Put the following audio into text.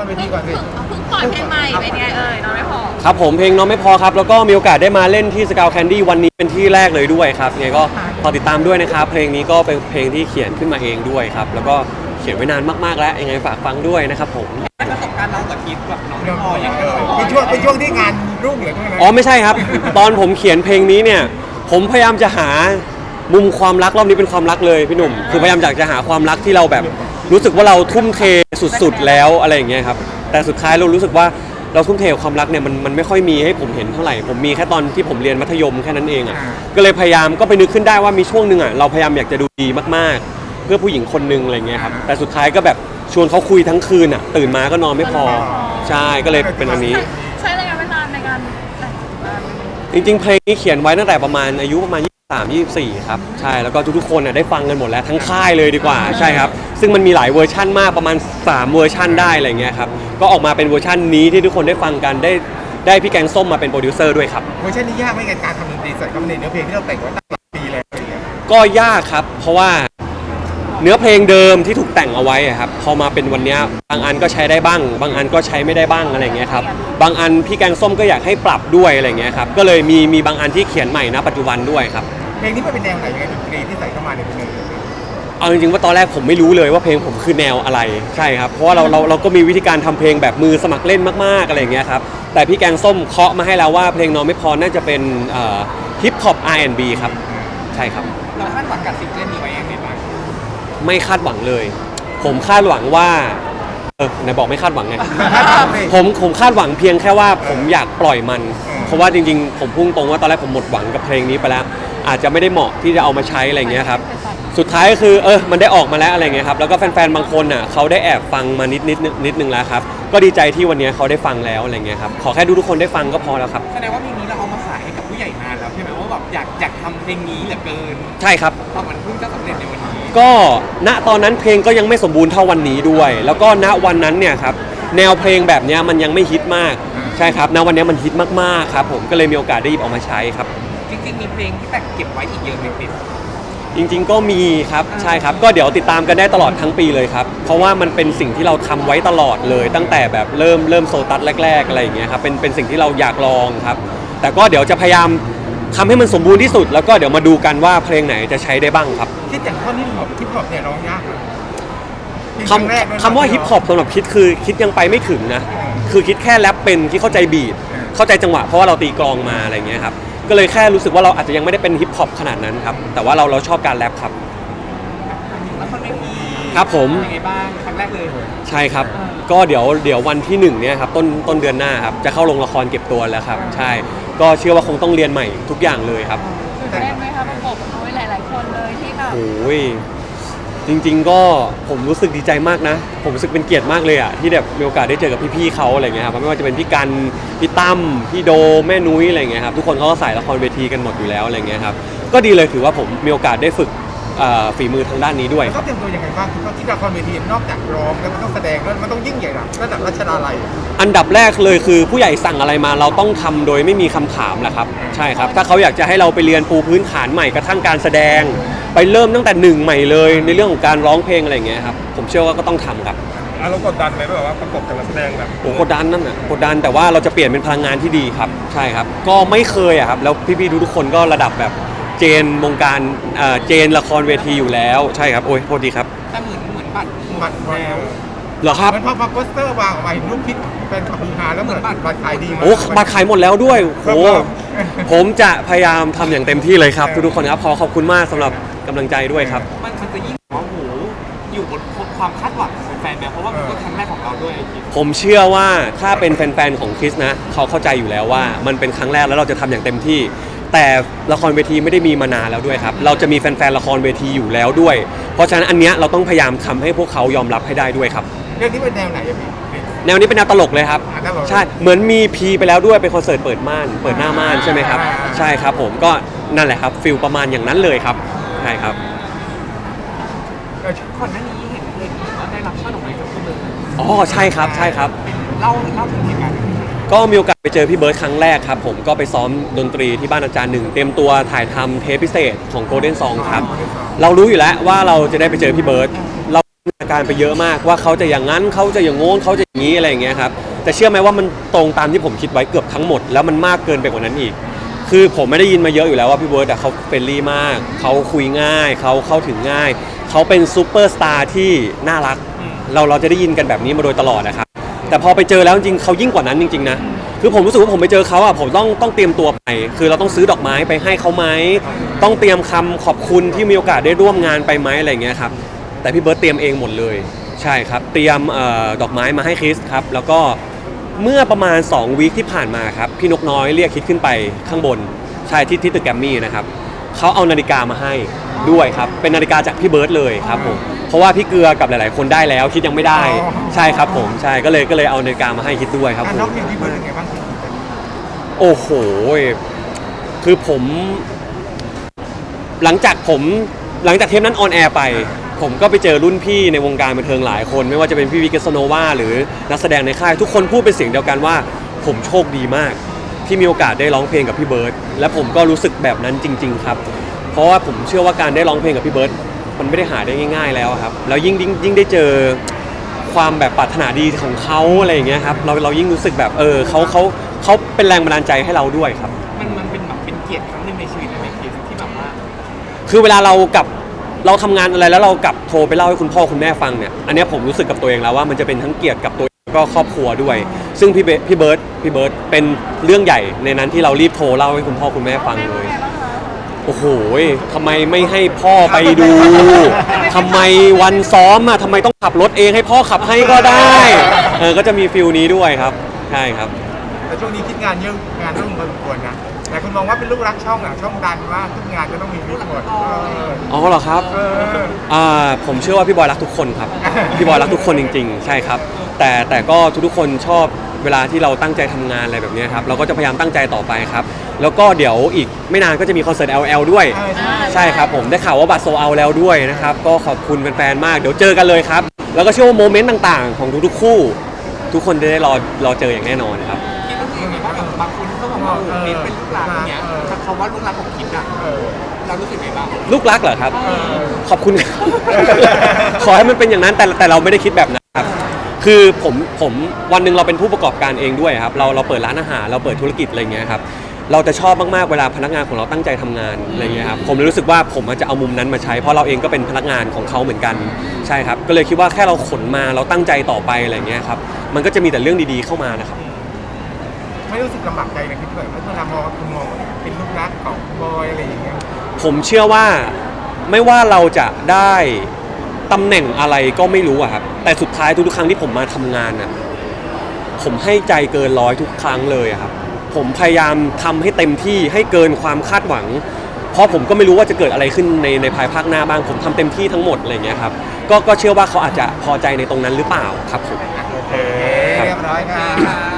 อนเวทีก่อนสิเพิ่งปล่อยเพลงใหม่เป็นไงเอ่ยน้องไม่พอครับผมเพลงน้องไม่พอครับ แล้วก็มีโอกาสได้มาเล่นที่สกาวแคนดี้วันนี้เป็นที่แรกเลยด้วยครับยังไงก็ขอติดตามด้วยนะครับ เพลงนี้ก็เป็นเพลงที่เขียนขึ้นมาเองด้วยครับ แล้วก็เขียนไว้นานมากๆแล้วยังไงฝากฟังด้วยนะครับผมประสบการณ์เรากับคิดแบบน้องเดี๋ยวพอยังไงเป็นช่วงเป็นช่วงที่งานรุ่งเหรือช่วงนั้นอ๋อไม่ใช่ครับ ตอนผมเขียนเพลงนี้เนี่ยผมพยายามจะหา มุมความรักรอบนี้เป็นความรักเลยพี่หนุ่ม คือพยายามอยากจะหาความรักที่เราแบบ รู้สึกว่าเราทุ่มเทสุดๆแล้วอะไรอย่างเงี้ยครับแต่สุดท้ายเรารู้สึกว่าเราทุ่มเทกับความรักเนี่ยมันมันไม่ค่อยมีให้ผมเห็นเท่าไหร่ผมมีแค่ตอนที่ผมเรียนมัธยมแค่นั้นเองอะก็เลยพยายามก็ไปนึกขึ้นได้ว่ามีช่วงหนึ่งอะเราพยายามอยากจะดูดีมากๆ เพื่อผู้หญิงคนหนึ่งอะไรเงี้ยครับแต่สุดท้ายก็แบบชวนเขาคุยทั้งคืนอะตื่นมาก็นอนไม่พอใช่ก็เลยเป็นอันนี้ ใช้ระยะเวลาในการแต่งงานจริงๆเพลงนี้เขียนไว้ตั้งแต่ประมาณอายุประมาณ 23 24 ครับ ใช่แล้วก็ทุกๆคนน่ะได้ฟังกันหมดแล้วทั้งค่ายเลยดีกว่าใช่ครับ ซึ่งมันมีหลายเวอร์ชั่นมากประมาณ 3 เวอร์ชั่นได้อะไรเงี้ยครับก็ออกมาเป็นเวอร์ชั่นนี้ที่ทุกคนได้ฟังกันได้ได้พี่แกงส้มมาเป็นโปรดิวเซอร์ด้วยครับ เวอร์ชันนี้ยากไหมกับการทำดนตรีใส่เข้าไปในเนื้อเพลงที่เราแต่งไว้ตั้งหลายปีแล้วอะไรอย่างเงี้ยก็ยากครับ เพราะว่าเนื้อเพลงเดิมที่ถูกแต่งเอาไว้อะครับพอมาเป็นวันเนี้ยบางอันก็ใช้ได้บ้าง บางอันก็ใช้ไม่ได้บ้างอะไรเงี้ยครับบางอันพี่แกงส้มก็อยากให้ปรับด้วยอะไรเงี้ยครับก็เลยมีมีบางอันที่เขียนใหม่นะปัจจุบันด้วยครับ เพลงนี้มันเป็นแนวไหนยังไงดนตรีที่ใส่เข้ามาในเพลงเอาจริงๆว่าตอนแรกผมไม่รู้เลยว่าเพลงผมคือแนวอะไรใช่ครับเพราะว่าเราเราเราก็มีวิธีการทำเพลงแบบมือสมัครเล่นมากๆอะไรอย่างเงี้ยครับแต่พี่แกงส้มเคาะมาให้แล้วว่าเพลงน้องไม่พอน่าจะเป็นฮิปฮอป R&B ครับใช่ครับ เราคาดหวังกับซิงเกิลนี้ไว้ยังไงบ้างไม่คาดหวังเลย ผมคาดหวังว่าเออไหนบอกไม่คาดหวังไงผผมมผมคาดหวังเพียงแค่ว่าผมอยากปล่อยมัน เพราะว่าจริงๆ ผมพุ่งตรงว่าตอนแรกผมหมดหวังกับเพลงนี้ไปแล้ว อาจจะไม่ได้เหมาะที่จะเอามาใช้อะไรอย่างเงี้ยครับสุดท้ายก็คือเออมันได้ออกมาแล้วอะไรเงี้ยครับแล้วก็แฟนๆบางคนอะเขาได้แอบฟังมานิดนิดนิดนึงแล้วครับก็ดีใจที่วันนี้เขาได้ฟังแล้วอะไรเงี้ยครับขอแค่ทุกๆคนได้ฟังก็พอแล้วครับแสดงว่าเพลงนี้เราเอามาขายให้กับผู้ใหญ่นานแล้วใช่ไหมว่าแบบอยากอยากทำเพลงนี้เหลือเกินใช่ครับ ตอนมันเพิ่งจะสำเร็จในวันนี้ก็ณตอนนั้นเพลงก็ยังไม่สมบูรณ์เท่าวันนี้ด้วย แล้วก็ณวันนั้นเนี่ยครับแนวเพลงแบบเนี้ยมันยังไม่ฮิตมาก ใช่ครับณวันนี้มันฮิตมากๆครับผมก็เลยมีโอกาสได้หยิบเออกมาใช้ครับ จริงๆมีเพลงที่แต่งเก็บไว้อีกเยอะไหมพี่ จริงๆก็มีครับใช่ครับ ก็เดี๋ยวติดตามกันได้ตลอดทั้งปีเลยครับ เพราะว่ามันเป็นสิ่งที่เราทำไว้ตลอดเลย ตั้งแต่แบบเริ่มเริ่มโซตัสแรก ๆ อะไรอย่างเงี้ยครับเป็นเป็นสิ่งที่เราอยากลองครับ แต่ก็เดี๋ยวจะพยายามทำให้มันสมบูรณ์ที่สุด แล้วก็เดี๋ยวมาดูกันว่าเพลงไหนจะใช้ได้บ้างครับ คิดอย่างท่อนฮิปฮอปฮิปฮอปเนี่ยร้องยากนะคำคำว่าฮิปฮอปสำหรับคิดคือคิดยังไปไม่ถึงนะ คือคิดแค่แรปเป็นที่เข้าใจบีทเข้าใจจังหวะเพราะว่าเราตีกลองมาอะไรเงี้ยครับก็เลยแค่รู้สึกว่าเราอาจจะยังไม่ได้เป็นฮิปฮอปขนาดนั้นครับแต่ว่าเราเราชอบการแรปครับ แล้วคนไม่มีครับผม ยังไงบ้างครั้งแรกเลยใช่ครับ ก็เดี๋ยวเดี๋ยววันที่หนึ่งเนี่ยครับต้นต้นเดือนหน้าครับจะเข้าโรงละครเก็บตัวแล้วครับ ใช่ ก็เชื่อว่าคงต้องเรียนใหม่ทุกอย่างเลยครับตื่นเต้นไหมคะประกบโอ้ยหลาย ๆ คนเลยที่แบบโอ้ย จริง ๆ ก็ผมรู้สึกดีใจมากนะ ผมรู้สึกเป็นเกียรติมากเลยอะที่แบบมีโอกาสได้เจอกับพี่ๆเขาอะไรเงี้ยครับไม่ว่าจะเป็นพี่กันพี่ตั้มพี่โดแม่นุ้ยอะไรเงี้ยครับทุกคนเขาก็สายละครเวทีกันหมดอยู่แล้วอะไรเงี้ยครับก็ดีเลยถือว่าผมมีโอกาสได้ฝึกเอ่อฝีมือทางด้านนี้ด้วย เขาเตรียมตัวยังไงบ้างคือเขาคิดละครเวทีนอกจากร้องแล้วมันต้องแสดงแล้วมันต้องยิ่งใหญ่ระดับรัชดาลัยอันดับแรกเลยคือผู้ใหญ่สั่งอะไรมาเราต้องทำโดยไม่มีคำถามแหละครับ ใช่ครับ ถ้าเขาอยากจะให้เราไปเรียนปูพื้นฐานใหม่กระทั่งการแสดง ไปเริ่มตั้งแต่หนึ่งใหม่เลย ในเรื่องของการร้องเพลงอะไรอย่างเงี้ยครับผมเชื่อว่าก็ต้องทำครับอารมณ์กดดันไหมแบบว่าประกบกับนักแสดงแบบโอ้กดดันนั่นน่ะกดดันแต่ว่าเราจะเปลี่ยนเป็นพลังงานที่ดีครับ ใช่ครับ ก็ไม่เคยอะครับ แล้วพี่ๆทุกๆคนก็ระดับแบบเจนวงการเอ่อเจนละครเวทีอยู่แล้ว ใช่ครับ โอ้ยโทษดีครับแต่เหมือนเหมือนบัตรบัตรแนวเหรอครับ มันพอพอโปสเตอร์วางออกมาเห็นรูปคิดแฟนคลับฮือฮาแล้วเหมือนบัตรบัตรขายดีมาก โอ้บัตรขายหมดแล้วด้วยโอ้ครับผมจะพยายามทำอย่างเต็มที่เลยครับ ทุกๆคนครับขอขอบคุณมากสำหรับ กำลังใจด้วยครับ มันมันจะยิ่งว่าโอ้โหอยู่บนความคาดหวังของแฟนๆไหมเพราะว่ามันก็ครั้งแรกของเราด้วยไอ้คิดผมเชื่อว่าถ้าเป็นแฟนๆของคริสนะเขาเข้าใจอยู่แล้วว่ามันเป็นครั้งแรกแล้วเราจะทำอย่างเต็มที่ แต่ละครเวทีไม่ได้มีมานานแล้วด้วยครับ เราจะมีแฟนๆละครเวทีอยู่แล้วด้วย เพราะฉะนั้นอันเนี้ยเราต้องพยายามทำให้พวกเขายอมรับให้ได้ด้วยครับ เรื่องนี้เป็นแนวไหนอะพี่แนวนี้เป็นแนวตลกเลยครับ อ่าตลกใช่ เหมือนมีพีไปแล้วด้วย เป็นคอนเสิร์ตเปิดม่าน เปิดหน้าม่านใช่ไหมครับ อ่า ใช่ครับผม ก็นั่นแหละครับฟิลประมาณอย่างนั้นเลยครับใช่ครับเออก่อนหน้านี้เห็นเห็นว่าได้รับช่อดอกไม้จากพี่เบิร์ดอ๋อใช่ครับใช่ครับ เล่าเล่าถึงเหตุการณ์นั้นหน่อยก็มีโอกาสไปเจอพี่เบิร์ดครั้งแรกครับ ผมก็ไปซ้อมดนตรีที่บ้านอาจารย์หนึ่งเตรียมตัวถ่ายทำเทปพิเศษของ Golden Song ครับ เรารู้อยู่แล้วว่าเราจะได้ไปเจอพี่เบิร์ดเราการไปเยอะมากว่าเขาจะอย่างนั้นเขาจะอย่างโน้นเขาจะอย่างนี้อะไรอย่างเงี้ยครับแต่เชื่อไหมว่ามันตรงตามที่ผมคิดไว้เกือบทั้งหมด แล้วมันมากเกินไปกว่านั้นอีก คือผมไม่ได้ยินมาเยอะอยู่แล้วว่าพี่เบิร์ดอะเขาเฟรนลี่มาก เขาคุยง่าย เขาเข้าถึงง่าย เขาเป็นซูเปอร์สตาร์ที่น่ารัก เราเราจะได้ยินกันแบบนี้มาโดยตลอดนะครับ แต่พอไปเจอแล้วจริงๆเขายิ่งกว่านั้นจริงๆนะ คือผมรู้สึกว่าผมไปเจอเขาอะผมต้องต้องเตรียมตัวไป คือเราต้องซื้อดอกไม้ไปให้เขาไหม ต้องเตรียมคำขอบคุณที่มีโอกาสได้ร่วมงานไปไหมอะไรอย่างเงี้ยครับ แต่พี่เบิร์ตเตรียมเองหมดเลย ใช่ครับ เตรียมเออดอกไม้มาให้คริสครับ แล้วก็ เมื่อประมาณ 2 วีคที่ผ่านมาครับ พี่นกน้อยเรียกคริสขึ้นไปข้างบนใช่ที่ที่ตึกแกรมมี่นะครับเขาเอานาฬิกามาให้ด้วยครับ เป็นนาฬิกาจากพี่เบิร์ตเลยครับผมเพราะว่าพี่เกลือกับหลาย ๆ คนได้แล้ว คิดยังไม่ได้อ๋อใช่ครับผมใช่ก็เลยก็เลยเอานาฬิกามาให้คิดด้วยครับอะผมนอกจากพี่เบิร์ดเป็นไงบ้างโอ้โหคือผม หลังจากผมหลังจากเทปนั้นออนแอร์ไป ผมก็ไปเจอรุ่นพี่ในวงการบันเทิงหลายคน ไม่ว่าจะเป็นพี่วิกเกสโนวาหรือนักแสดงในค่าย ทุกคนพูดเป็นเสียงเดียวกันว่า ผมโชคดีมาก ที่มีโอกาสได้ร้องเพลงกับพี่เบิร์ตและผมก็รู้สึกแบบนั้นจริง ๆ ครับ เพราะว่าผมเชื่อว่าการได้ร้องเพลงกับพี่เบิร์ตมันไม่ได้หาได้ง่าย ๆ แล้วครับแล้วยิ่งยิ่งยิ่งได้เจอความแบบปรารถนาดีของเขาอะไรอย่างเงี้ยครับเราเรายิ่งรู้สึกแบบเออเขาเขาเขาเป็นแรงบันดาลใจให้เราด้วยครับ มันมันเป็นแบบเป็นเกียรติครั้งหนึ่งในชีวิตเลยไหมคริสที่แบบว่า คือเวลาเรากลับ เราทำงานอะไรแล้วเรากลับโทรไปเล่าให้คุณพ่อคุณแม่ฟังเนี่ยอันเนี้ยผมรู้สึกกับตัวเองแล้วว่ามันจะเป็นทั้งเกียรติกับตัวเองแล้วก็ครอบครัวด้วย ซึ่งพี่เบพี่เบิร์ตพี่เบิร์ตเป็นเรื่องใหญ่ในนั้นที่เรารีบโทรเล่าให้คุณพ่อคุณแม่ฟังเลย โอ้โหทำไมไม่ให้พ่อไปดู ทำไมวันซ้อมอะทำไมต้องขับรถเองให้พ่อขับให้ก็ได้ เออ ก็จะมีฟิลนี้ด้วยครับ ใช่ครับ แต่ช่วงนี้คิดงานเยอะงานรุ่งพอสมควรนะแต่คุณมองว่าเป็นลูกรักช่องอะช่องดันมากทุกงานก็ต้องมีพี่หมดเอออ๋อเหรอครับเอออ่าผมเชื่อว่าพี่บอยรักทุกคนครับ พี่บอยรักทุกคนจริง ๆ ใช่ครับ แต่แต่ก็ทุกๆคนชอบเวลาที่เราตั้งใจทำงานอะไรแบบเนี้ยครับ เราก็จะพยายามตั้งใจต่อไปครับ แล้วก็เดี๋ยวอีกไม่นานก็จะมีคอนเสิร์ต LL ด้วยใช่ใช่ใช่ครับผมได้ข่าวว่าบัตรโซเอาแล้วด้วยนะครับ ก็ขอบคุณแฟนๆมากเดี๋ยวเจอกันเลยครับ แล้วก็เชื่อว่าโมเมนต์ต่างๆ ของทุกๆคู่ ทุกคนจะได้รอรอเจออย่างแน่นอนครับ บ้างกับบางคนเขาบอกว่าโอ้โหคริสเป็นลูกหลานอย่างเงี้ยถ้าเขาว่าลูกหลานของคิดอะเออเรารู้สึกไงบ้าง ลูกรักเหรอครับเออขอบคุณขอให้มันเป็นอย่างนั้นแต่แต่เราไม่ได้คิดแบบนั้นครับ คือผมผมวันหนึ่งเราเป็นผู้ประกอบการเองด้วยครับ เราเราเปิดร้านอาหารเราเปิดธุรกิจอะไรเงี้ยครับ เราจะชอบมากๆเวลาพนักงานของเราตั้งใจทำงานอะไรเงี้ยครับ ผมเลยรู้สึกว่าผมอาจจะเอามุมนั้นมาใช้เพราะเราเองก็เป็นพนักงานของเขาเหมือนกันใช่ครับ ก็เลยคิดว่าแค่เราขนมาเราตั้งใจต่อไปอะไรเงี้ยครับ มันก็จะมีแต่เรื่องดีๆเข้ามานะครับ ไม่รู้สึกลำบากใจนะคิดแบบเวลามองคุณมองเป็นลูกรักของบอยอะไรอย่างเงี้ยผมเชื่อว่าไม่ว่าเราจะได้ตำแหน่งอะไรก็ไม่รู้อะครับแต่สุดท้ายทุกๆครั้งที่ผมมาทำงานน่ะผมให้ใจเกินร้อยทุกครั้งเลยอะครับ ผมพยายามทำให้เต็มที่ให้เกินความคาดหวัง เพราะผมก็ไม่รู้ว่าจะเกิดอะไรขึ้นในในภายภาคหน้าบ้าง ผมทำเต็มที่ทั้งหมดอะไรอย่างเงี้ยครับก็ก็เชื่อว่าเขาอาจจะพอใจในตรงนั้นหรือเปล่าครับผม โอเคเรียบร้อยค่ะ